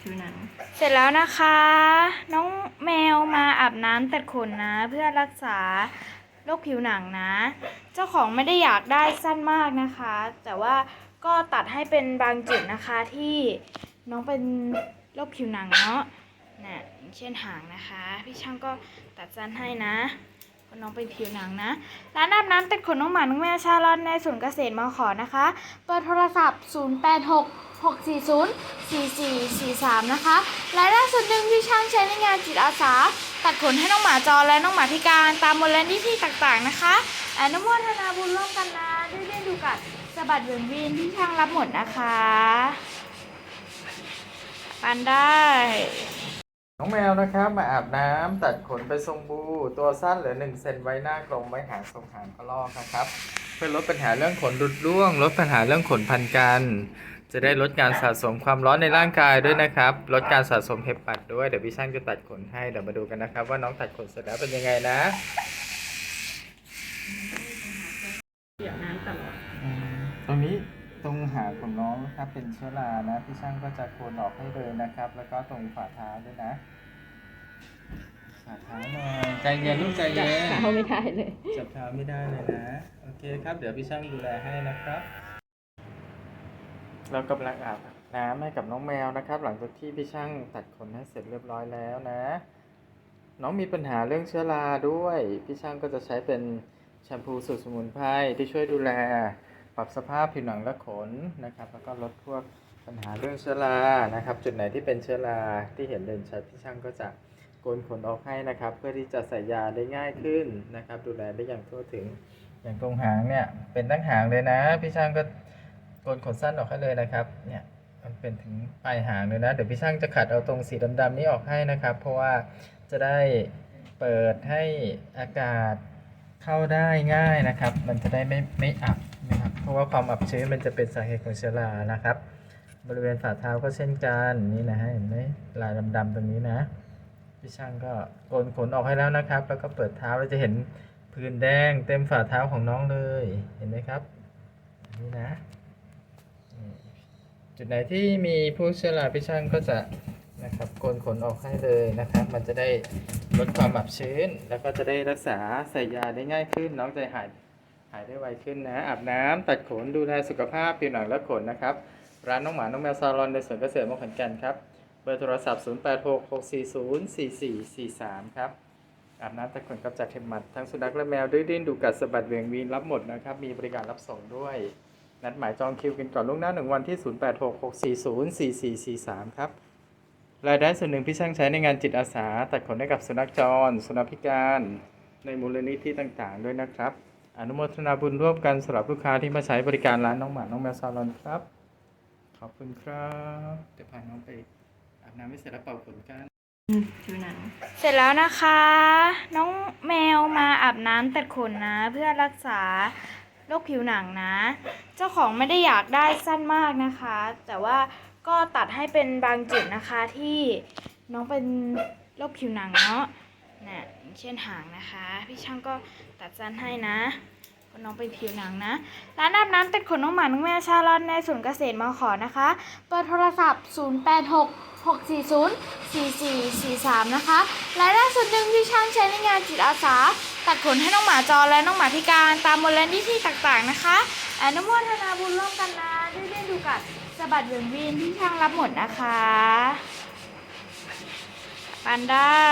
ผิวหนัง เสร็จแล้วนะคะ น้องแมวมาอาบน้ำตัดขนนะ เพื่อรักษาโรคผิวหนังนะ เจ้าของไม่ได้อยากได้สั้นมากนะคะ แต่ว่าก็ตัดให้เป็นบางจุดนะคะที่น้องเป็นโรคผิวหนังเนาะนะอย่างเช่นหางนะคะ พี่ช่างก็ตัดสั้นให้นะเพราะน้องเป็นผิวหนังนะ ร้านอาบน้ำตัดขนน้องหมา น้องแมวชาลอนในศูนย์เกษตรมาขอนะคะเบอร์โทรศัพท์ 086 640 4443 นะคะ และล่าสุดหนึ่งที่ช่างใช้ในงานจิตอาสา ตัดขนให้น้องหมาจรและน้องหมาพิการตามมูลนิธิต่างๆนะคะอนุโมทนาบุญร่วมกันนะได้เล่นดูกับสะบัดเวียนวินที่ช่างรับหมดนะคะปันได้ น้องแมวนะครับ มาอาบน้ำตัดขนไปทรงบู ตัวสั้นเหลือ1เซนไว้หน้ากลมไว้หางทรงหางกระลอกนะครับ เพื่อลดปัญหาเรื่องขนหลุดร่วง ลดปัญหาเรื่องขนพันกัน จะได้ลดการสะสมความร้อนในร่างกายด้วยนะครับ ลดการสะสมเห็บปัดด้วย เดี๋ยวพี่ช่างจะตัดขนให้ เดี๋ยวมาดูกันนะครับ ว่าน้องตัดขนเสร็จแล้วเป็นยังไงนะเปียกน้ำตลอดตรงนี้ตรงหางของน้องนะครับเป็นเชื้อรานะพี่ช่างก็จะโคนออกให้เลยนะครับ แล้วก็ตรงฝ่าเท้าด้วยนะฝ่าเท้าหน่อยใจเย็นลูกใจเย็นเขาไม่ได้เลยจับเท้าไม่ได้เลยนะ โอเคครับ เดี๋ยวพี่ช่างดูแลให้นะครับ เรากำลังอาบน้ำให้กับน้องแมวนะครับ หลังจากที่พี่ช่างตัดขนให้เสร็จเรียบร้อยแล้วนะ น้องมีปัญหาเรื่องเชื้อราด้วย พี่ช่างก็จะใช้เป็นแชมพูสูตรสมุนไพรที่ช่วยดูแล ปรับสภาพผิวหนังและขนนะครับ แล้วก็ลดพวกปัญหาเรื่องเชื้อรานะครับ จุดไหนที่เป็นเชื้อราที่เห็นเด่นชัดพี่ช่างก็จะโกนขนออกให้นะครับ เพื่อที่จะใส่ยาได้ง่ายขึ้นนะครับ ดูแลได้อย่างทั่วถึงอย่างตรงหางเนี่ยเป็นตั้งหางเลยนะ พี่ช่างก็ โกนขนสั้นออกให้เลยนะครับ เนี่ยมันเป็นถึงปลายหางเลยนะ เดี๋ยวพี่ช่างจะขัดเอาตรงสีดำๆนี้ออกให้นะครับ เพราะว่าจะได้เปิดให้อากาศเข้าได้ง่ายนะครับ มันจะได้ไม่ไม่อับนะครับ เพราะว่าความอับชื้นมันจะเป็นสาเหตุของเชื้อรานะครับ บริเวณฝ่าเท้าก็เช่นกันนี่นะฮะเห็นไหมลายดำๆตรงนี้นะ พี่ช่างก็โกนขนออกให้แล้วนะครับ แล้วก็เปิดเท้าเราจะเห็นพื้นแดงเต็มฝ่าเท้าของน้องเลย เห็นไหมครับ นี่นะ จุดไหนที่มีผู้เชื้อราพี่ช่างก็จะนะครับโกนขนออกให้เลยนะครับ มันจะได้ลดความอับชื้น แล้วก็จะได้รักษาใส่ยาได้ง่ายขึ้น น้องใจหายหายได้ไวขึ้นนะอาบน้ำตัดขนดูแลสุขภาพผิวหนังและขนนะครับร้านน้องหมาน้องแมวซาลอนในสวนเกษตรมงคลกันครับเบอร์โทรศัพท์ 0866404443 ครับอาบน้ำตะขนกับจัดเทมมัดทั้งสุนัขและแมวด้วยดิ้นดูกัดสะบัดเวียงวีนรับหมดนะครับ มีบริการรับส่งด้วย นัดหมายจองคิวกันก่อนล่วงหน้าหนึ่งวันที่ 0866404443 ครับ รายได้ส่วนหนึ่งพี่ช่างใช้ในงานจิตอาสา ตัดขนให้กับสุนัขจร สุนัขพิการ ในมูลนิธิต่างๆ ด้วยนะครับ อนุโมทนาบุญร่วมกันสำหรับลูกค้าที่มาใช้บริการร้านน้องหมาน้องแมวซาลอนครับ ขอบคุณครับเดี๋ยวพาน้องไปอาบน้ำให้เสร็จแล้วเป่าขนกันอืมผิวหนังเสร็จแล้วนะคะ น้องแมวมาอาบน้ำตัดขนนะ เพื่อรักษา รคผิวหนังนะ เจ้าของไม่ได้อยากได้สั้นมากนะคะ แต่ว่าก็ตัดให้เป็นบางจุดนะคะที่น้องเป็นโรคผิวหนังเนาะนะอย่างเช่นหางนะคะ พี่ช่างก็ตัดสั้นให้นะ น้องเป็นผิวหนังนะ ร้านอาบน้ำตัดขนน้องหมาน้องแมวชาลอนในศูนย์เกษตรมาขอนะคะเบอร์โทรศัพท์ 086 640 4443 นะคะ และล่าสุดหนึ่งที่ช่างใช้ในงานจิตอาสา ตัดขนให้น้องหมาจรและน้องหมาพิการตามมูลนิธิต่างๆนะคะอนุโมทนาบุญร่วมกันนะด้เล่นดูกับสะบัดเวียนวินที่ช่างรับหมดนะคะปันได้